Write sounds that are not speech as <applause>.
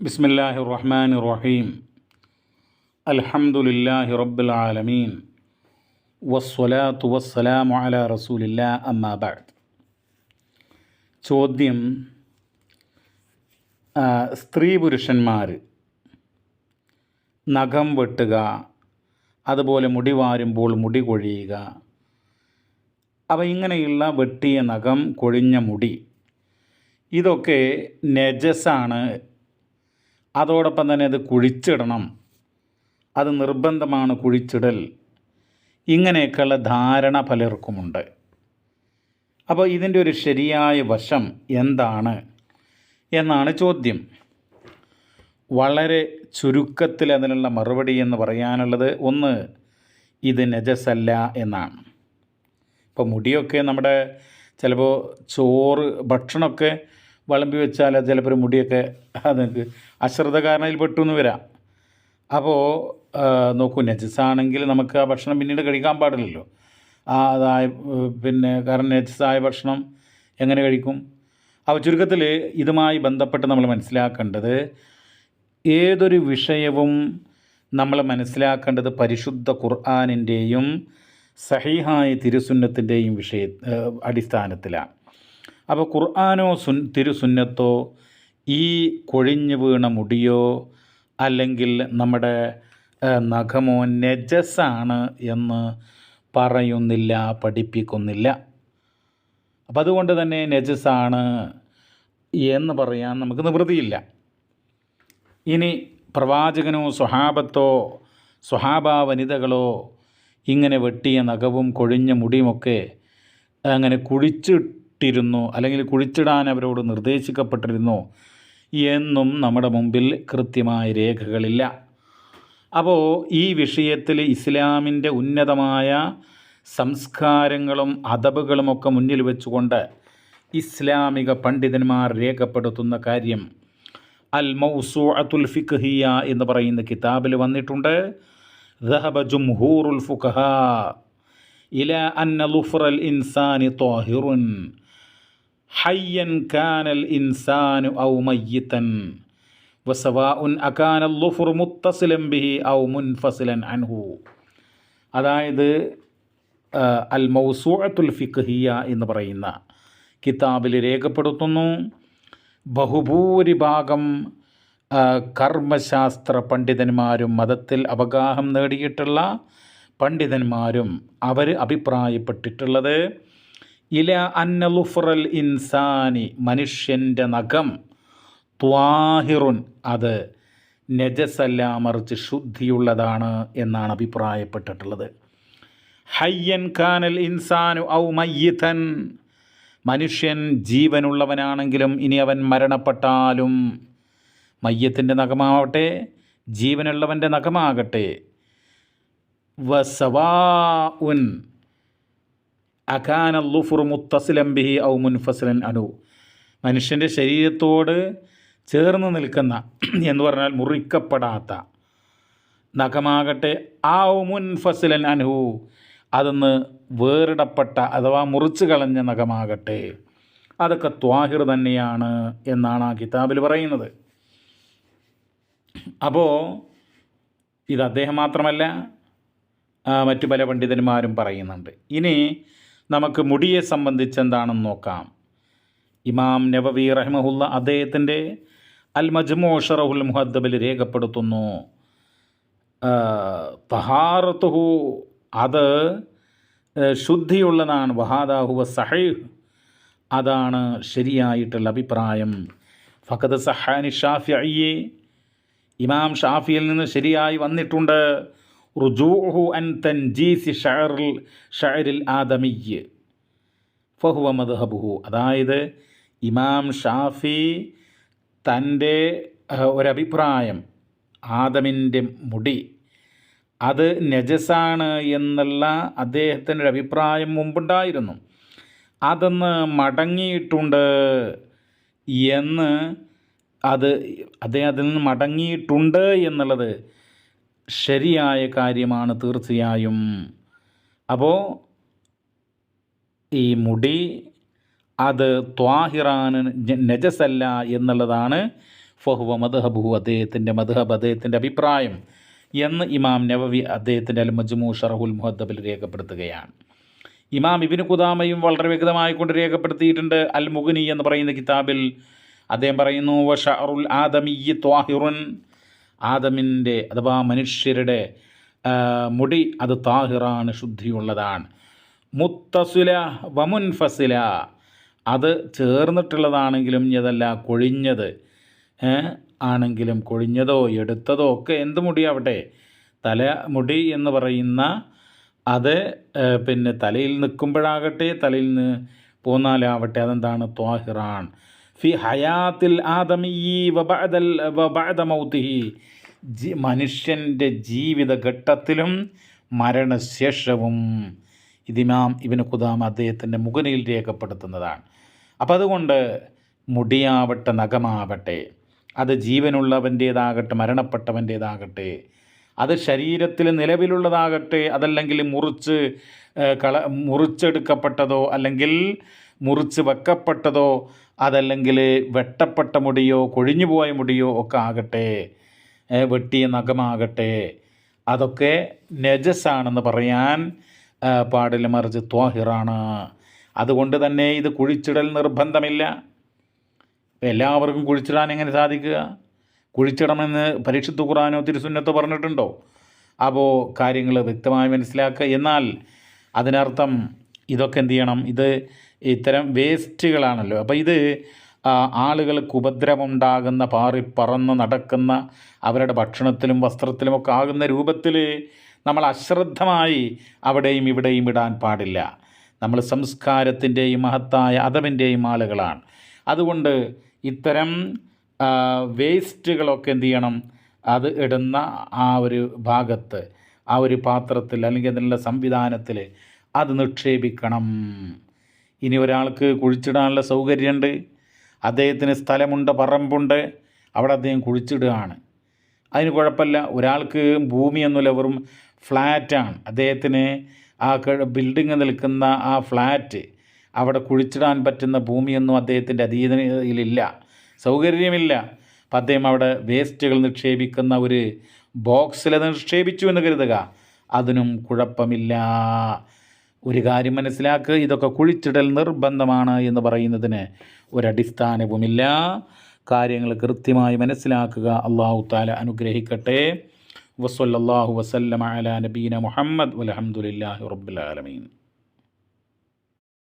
ബിസ്മില്ലാഹി റഹ്മാൻ റഹീം അൽഹംദുലില്ലാഹി റബ്ബിൽ ആലമീൻ. വസ്സലാത്തു വസ്സലാമു അല റസൂലില്ലാ അമ്മാബാദ് ചോദ്യം സ്ത്രീ പുരുഷന്മാർ നഖം വെട്ടുക അതുപോലെ മുടി വാരുമ്പോൾ മുടി കൊഴിയുക അപ്പോൾ ഇങ്ങനെയുള്ള വെട്ടിയ നഖം കൊഴിഞ്ഞ മുടി ഇതൊക്കെ നജസാണ് അതോടൊപ്പം തന്നെ അത് കുഴിച്ചിടണം. അത് നിർബന്ധമാണ് കുഴിച്ചിടൽ. ഇങ്ങനെയൊക്കെയുള്ള ധാരണ പലർക്കുമുണ്ട്. അപ്പോൾ ഇതിന്റെ ഒരു ശരിയായ വശം എന്താണ് എന്നാണ് ചോദ്യം. വളരെ ചുരുക്കത്തിൽ അതിനുള്ള മറുപടി എന്ന് പറയാനുള്ളത് ഒന്ന് ഇത് നജസല്ല എന്നാണ്. ഇപ്പോൾ മുടിയൊക്കെ നമ്മുടെ ചിലപ്പോൾ ചോറ് ഭക്ഷണമൊക്കെ വിളമ്പി വെച്ചാൽ ചിലപ്പോൾ മുടിയൊക്കെ അതൊക്കെ അശ്രദ്ധ കാരണത്തിൽ പെട്ടു എന്ന് വരാം. അപ്പോൾ നോക്കൂ നജസാണെങ്കിൽ നമുക്ക് ആ ഭക്ഷണം പിന്നീട് കഴിക്കാൻ പാടില്ലല്ലോ. ആ അതായ പിന്നെ കാരണം നജസായ ഭക്ഷണം എങ്ങനെ കഴിക്കും? അപ്പോൾ ചുരുക്കത്തിൽ ഇതുമായി ബന്ധപ്പെട്ട് നമ്മൾ മനസ്സിലാക്കേണ്ടത് ഏതൊരു വിഷയവും നമ്മൾ മനസ്സിലാക്കേണ്ടത് പരിശുദ്ധ ഖുർആാനിന്റെയും സഹിഹായ തിരുസുന്നത്തിന്റെയും വിഷയ അടിസ്ഥാനത്തിലാണ്. അപ്പോൾ ഖുർആാനോ സുൻ തിരുസുന്നത്തോ ഈ കൊഴിഞ്ഞു വീണ മുടിയോ അല്ലെങ്കിൽ നമ്മുടെ നഖമോ നജസാണ് എന്ന് പറയുന്നില്ല പഠിപ്പിക്കുന്നില്ല. അപ്പം അതുകൊണ്ട് തന്നെ നജസാണ് എന്ന് പറയാൻ നമുക്ക് നിവൃത്തിയില്ല. ഇനി പ്രവാചകനോ സ്വഹാബത്തോ സ്വഹാബ വനിതകളോ ഇങ്ങനെ വെട്ടിയ നഖവും കൊഴിഞ്ഞ മുടിയുമൊക്കെ അങ്ങനെ കുഴിച്ചിട്ടിരുന്നു അല്ലെങ്കിൽ കുഴിച്ചിടാൻ അവരോട് നിർദ്ദേശിക്കപ്പെട്ടിരുന്നു എന്നും നമ്മുടെ മുമ്പിൽ കൃത്യമായ രേഖകളില്ല അപ്പോൾ ഈ വിഷയത്തിൽ ഇസ്ലാമിൻ്റെ ഉന്നതമായ സംസ്കാരങ്ങളും അദബുകളുമൊക്കെ മുന്നിൽ വെച്ചുകൊണ്ട് ഇസ്ലാമിക പണ്ഡിതന്മാർ രേഖപ്പെടുത്തുന്ന കാര്യം അൽ മൗസൂഅത്തുൽ ഫിഖ്ഹിയ എന്ന് പറയുന്ന കിതാബിൽ വന്നിട്ടുണ്ട് ذهب جمهور الفقهاء إلى أن ظفر الإنسان طاهر ഹയ്യൻ കാനൽ ഇൻസാനു ഔ മയ്യിത്തൻ. വസവാഉൻ അകാനൽ ലുഫുർ മുത്തസിലം ബിഹി ഔ മുൻഫസിലൻ അൻഹു. അതായത് അൽ മൗസൂഅത്തുൽ ഫിഖ്ഹിയ എന്ന് പറയുന്ന കിതാബിൽ രേഖപ്പെടുത്തുന്നു. ബഹുഭൂരിഭാഗം കർമ്മശാസ്ത്ര പണ്ഡിതന്മാരും മതത്തിൽ അവഗാഹം നേടിയിട്ടുള്ള പണ്ഡിതന്മാരും അവർ അഭിപ്രായപ്പെട്ടിട്ടുള്ളത്. ഇല അന്നലുഫറൽ ഇൻസാനി മനുഷ്യന്റെ നഖം ത്വാഹിറുൻ അത് നജസല്ല മറിച്ച് ശുദ്ധിയുള്ളതാണ് എന്നാണ് അഭിപ്രായപ്പെട്ടിട്ടുള്ളത്. ഹയ്യൻ ഖാനൽ ഇൻസാനു ഔ മയ്യിഥൻ മനുഷ്യൻ ജീവനുള്ളവനാണെങ്കിലും ഇനി അവൻ മരണപ്പെട്ടാലും മയ്യത്തിന്റെ നഖമാവട്ടെ ജീവനുള്ളവന്റെ നഖമാകട്ടെ. വസവാ ഉൻ അഖാന ലുഫുർ മുത്തസിലം ബിഹി ഔ മുൻഫസലൻ അനു മനുഷ്യന്റെ ശരീരത്തോട് ചേർന്ന് നിൽക്കുന്ന <clears throat> എന്ന് പറഞ്ഞാൽ മുറിക്കപ്പെടാത്ത നഖമാകട്ടെ ആ മുൻഫസിലൻ അനു അതൊന്ന് വേറിടപ്പെട്ട അഥവാ മുറിച്ച് കളഞ്ഞ നഖമാകട്ടെ. അതൊക്കെ ത്വാഹിർ തന്നെയാണ് എന്നാണ് ആ കിതാബിൽ പറയുന്നത്. അപ്പോൾ ഇത് അദ്ദേഹം മാത്രമല്ല മറ്റു പല പണ്ഡിതന്മാരും പറയുന്നുണ്ട്. ഇനി നമുക്ക് മുടിയെ സംബന്ധിച്ച് എന്താണെന്ന് നോക്കാം. ഇമാം നവവി റഹ്മഹുല്ല അദ്ദേഹത്തിന്റെ അൽ മജ്മു ഷറഹുൽ മുഹദ്ദബിൽ രേഖപ്പെടുത്തുന്നു. തഹാറത്തുഹു അത് ശുദ്ധിയുള്ളതാണ്. വഹാദാഹുവ സഹൈഹ് അതാണ് ശരിയായിട്ടുള്ള അഭിപ്രായം. ഫഖദ് സഹാനി ഷാഫി അയ്യേ ഇമാം ഷാഫിയിൽ നിന്ന് ശരിയായി വന്നിട്ടുണ്ട്. റുജൂഹു അൻ തൻജീസി ഷാറിൽ ഷാരിൽ ആദമിയ് ഫഹുവ മദ്ഹബുഹു. അതായത് ഇമാം ഷാഫി തന്റെ ഒരഭിപ്രായം ആദമിന്റെ മുടി അത് നജസാണ് എന്നുള്ള അദ്ദേഹത്തിന്റെ ഒരു അഭിപ്രായം മുമ്പുണ്ടായിരുന്നു. അതൊന്ന് മടങ്ങിയിട്ടുണ്ട് എന്ന് അത് അദ്ദേഹത്തിൽ നിന്ന് മടങ്ങിയിട്ടുണ്ട് എന്നുള്ളത് ശരിയായ കാര്യമാണ് തീർച്ചയായും. അപ്പോൾ ഈ മുടി അത് ത്വാഹിറാന് നജസല്ല എന്നുള്ളതാണ് ഫഹുവ മദ്ഹബു അദ്ദേഹത്തിന്റെ മദ്ഹബ് അദ്ദേഹത്തിന്റെ അഭിപ്രായം എന്ന് ഇമാം നവവി അദ്ദേഹത്തിന്റെ അൽ മജ്മു ഷറഹുൽ മുഹദ്ദബിൽ രേഖപ്പെടുത്തുകയാണ്. ഇമാം ഇബിന് കുദാമയും വളരെ വ്യക്തമായി കൊണ്ട് രേഖപ്പെടുത്തിയിട്ടുണ്ട് അൽ മുഗ്നി എന്ന് പറയുന്ന കിതാബിൽ. അദ്ദേഹം പറയുന്നു വഷറുൽ ആദമി ത്വാഹിറുൻ ആദമിന്റെ അഥവാ മനുഷ്യരുടെ മുടി അത് താഹിറാണ് ശുദ്ധിയുള്ളതാണ്. മുത്തസുല വമുൻഫസില. അത് ചേർന്നിട്ടുള്ളതാണെങ്കിലും ഇതല്ല കൊഴിഞ്ഞത്. ആണെങ്കിലും കൊഴിഞ്ഞതോ എടുത്തതോ ഒക്കെ എന്ത് മുടിയാവട്ടെ. തല മുടി എന്ന് പറയുന്ന അത് പിന്നെ തലയിൽ നിൽക്കുമ്പോഴാകട്ടെ തലയിൽ നിന്ന് പോന്നാലാവട്ടെ അതെന്താണ്? ത്വാഹിറാൻ ഫി ഹയാത്തിൽ ആദമീ വബഅദൽ വബഅദ മൗത്തിഹി. മനുഷ്യന്റെ ജീവിതഘട്ടത്തിലും മരണശേഷവും ഇതിമാം ഇബിന് ഖുദാം അദ്ദേഹത്തിന്റെ മുഖനിൽ രേഖപ്പെടുത്തുന്നതാണ്. അപ്പം അതുകൊണ്ട് മുടിയാവട്ടെ നഖമാവട്ടെ അത് ജീവനുള്ളവന്റേതാകട്ടെ മരണപ്പെട്ടവന്റേതാകട്ടെ അത് ശരീരത്തിൽ നിലവിലുള്ളതാകട്ടെ അതല്ലെങ്കിൽ മുറിച്ച് കള മുറിച്ചെടുക്കപ്പെട്ടതോ അല്ലെങ്കിൽ മുറിച്ച് വെക്കപ്പെട്ടതോ അതല്ലെങ്കിൽ വെട്ടപ്പെട്ട മുടിയോ കൊഴിഞ്ഞുപോയ മുടിയോ ഒക്കെ ആകട്ടെ വെട്ടിയ നഖമാകട്ടെ അതൊക്കെ നജസാണെന്ന് പറയാൻ പാടിൽ പാടില്ല മറിച്ച് ത്വാഹിറാണ്. അതുകൊണ്ട് തന്നെ ഇത് കുഴിച്ചിടൽ നിർബന്ധമില്ല. എല്ലാവർക്കും കുഴിച്ചിടാൻ എങ്ങനെ സാധിക്കുക? കുഴിച്ചിടണമെന്ന് പരിശുദ്ധ ഖുറാനോ തിരുസുന്നത്തോ പറഞ്ഞിട്ടുണ്ടോ? അപ്പോൾ കാര്യങ്ങൾ വ്യക്തമായി മനസ്സിലാക്കുക. എന്നാൽ അതിനർത്ഥം ഇതൊക്കെ എന്ത് ചെയ്യണം? ഇത് ഇത്തരം വേസ്റ്റുകളാണല്ലോ. അപ്പോൾ ഇത് ആളുകൾക്ക് ഉപദ്രവമുണ്ടാകുന്ന പാറി പറന്ന് നടക്കുന്ന അവരുടെ ഭക്ഷണത്തിലും വസ്ത്രത്തിലുമൊക്കെ ആകുന്ന രൂപത്തിൽ നമ്മൾ അശ്രദ്ധമായി അവിടെയും ഇവിടെയും ഇടാൻ പാടില്ല. നമ്മൾ സംസ്കാരത്തിന്റെയും മഹത്തായ അതവിന്റെയും ആളുകളാണ്. അതുകൊണ്ട് ഇത്തരം വേസ്റ്റുകളൊക്കെ എന്ത് ചെയ്യണം? അത് ഇടുന്ന ആ ഒരു ഭാഗത്ത് ആ ഒരു പാത്രത്തിൽ അല്ലെങ്കിൽ അതിനുള്ള സംവിധാനത്തിൽ അത് നിക്ഷേപിക്കണം. ഇനി ഒരാൾക്ക് കുഴിച്ചിടാനുള്ള സൗകര്യമുണ്ട് അദ്ദേഹത്തിന് സ്ഥലമുണ്ട് പറമ്പുണ്ട്. അവിടെ അദ്ദേഹം കുഴിച്ചിടുകയാണ്. അതിന് കുഴപ്പമില്ല. ഒരാൾക്ക് ഭൂമിയൊന്നുമില്ല വെറും ഫ്ലാറ്റാണ്. അദ്ദേഹത്തിന് ആ ബിൽഡിങ് നിൽക്കുന്ന ആ ഫ്ലാറ്റ് അവിടെ കുഴിച്ചിടാൻ പറ്റുന്ന ഭൂമിയൊന്നും അദ്ദേഹത്തിന്റെ അധീനതയിലില്ല. സൗകര്യമില്ല. അപ്പം അദ്ദേഹം അവിടെ വേസ്റ്റുകൾ നിക്ഷേപിക്കുന്ന ഒരു ബോക്സിൽ നിക്ഷേപിച്ചു എന്ന് കരുതുക. അതിനും കുഴപ്പമില്ല. ഒരു കാര്യം മനസ്സിലാക്കുക ഇതൊക്കെ കുഴിച്ചിടൽ നിർബന്ധമാണ് എന്ന് പറയുന്നതിന് ഒരടിസ്ഥാനവുമില്ല. കാര്യങ്ങൾ കൃത്യമായി മനസ്സിലാക്കുക. അള്ളാഹു താല അനുഗ്രഹിക്കട്ടെ. വസല്ലാഹു വസല്ലം അല നബീന മുഹമ്മദ്. വലഹമുല്ലാഹി റബ്ബുലാലമീൻ